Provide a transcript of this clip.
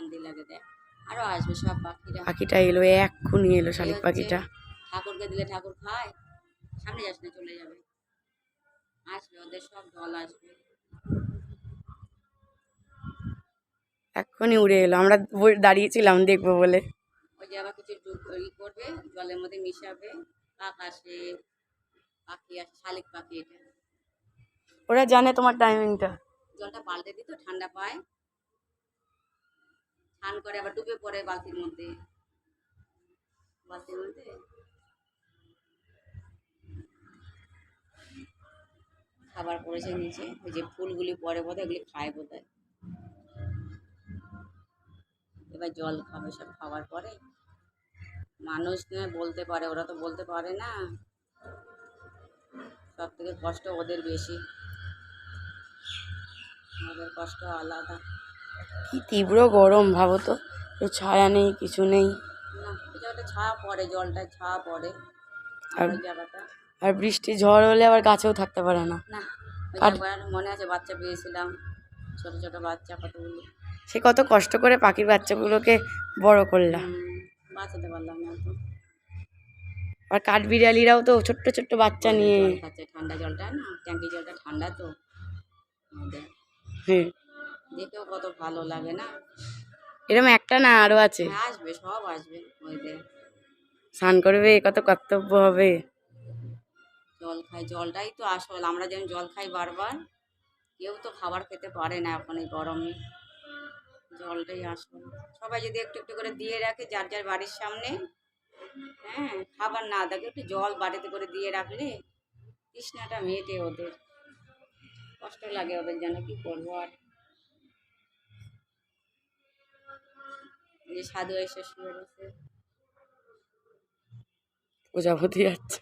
শান্তি লাগে দেখ আরও আসবে সব পাখিরা। পাখিটা এলো এক্ষুনি এলো শালিক পাখিটা। ঠাকুরকে দিলে ঠাকুর খায় সামনে যাস না চলে যাবে। আসবে ওদের সব দল আসবে। এক্ষুনি উড়ে এলো আমরা দাঁড়িয়েছিলাম দেখব বলে। ওই যে আবার কিছু ই করবে জলের মধ্যে মিশাবে কাক আসে পাখি আসে শালিক পাখি এটা। ওরা জানে তোমার টাইমিংটা জলটা পাল্টে দিত ঠান্ডা পায়। স্নান করে, আবার ডুবে পড়ে বালতির মধ্যে। বালতির মধ্যে? খাবার পড়েছে নিচে। ওই যে ফুলগুলি পরে বোধহয় ওগুলি খায় বোধহয়। এবার জল খাবে, সব খাবার পরে। মানুষ না বলতে পারে, ওরা তো বলতে পারে না। সব থেকে কষ্ট ওদের বেশি। ওদের কষ্ট আলাদা। কি তীব্র গরম ভাবো তো। ছায়া নেই কিছু নেই। ছায়া পড়ে জলটা ছায়া পড়ে। আর বৃষ্টি ঝড় হলে আবার গাছেও থাকতে পারে না। মনে আছে বাচ্চা পেয়েছিলাম ছোট ছোট বাচ্চা কতগুলো। সে কত কষ্ট করে পাখির বাচ্চাগুলোকে বড় করলাম বাঁচাতে পারলাম না তো। আর কাঠবিড়ালিরাও তো ছোট্ট ছোট্ট বাচ্চা নিয়ে ঠান্ডা জলটা না ট্যাঙ্কি জলটা ঠান্ডা তো। হ্যাঁ। দেখেও কত ভালো লাগে না? এরকম একটা না আরও আছে? হ্যাঁ, আসবে সব আসবে ওইদের স্নান করবে কত কর্তব্য হবে। জল খাই জলটাই তো আসল আমরা যেমন জল খাই বারবার কেউ তো খাবার খেতে পারে না এখন এই গরমে। জলটাই আসল। সবাই যদি একটু একটু করে দিয়ে রাখে যার যার বাড়ির সামনে হ্যাঁ খাবার না দেখে একটু জল বাড়িতে করে দিয়ে রাখলে তৃষ্ণাটা মেটে ওদের। কষ্ট লাগে ওদের যেন কি করব আর? সাধু এসে শুয়ে রয়েছে। প্রজাপতি যাচ্ছে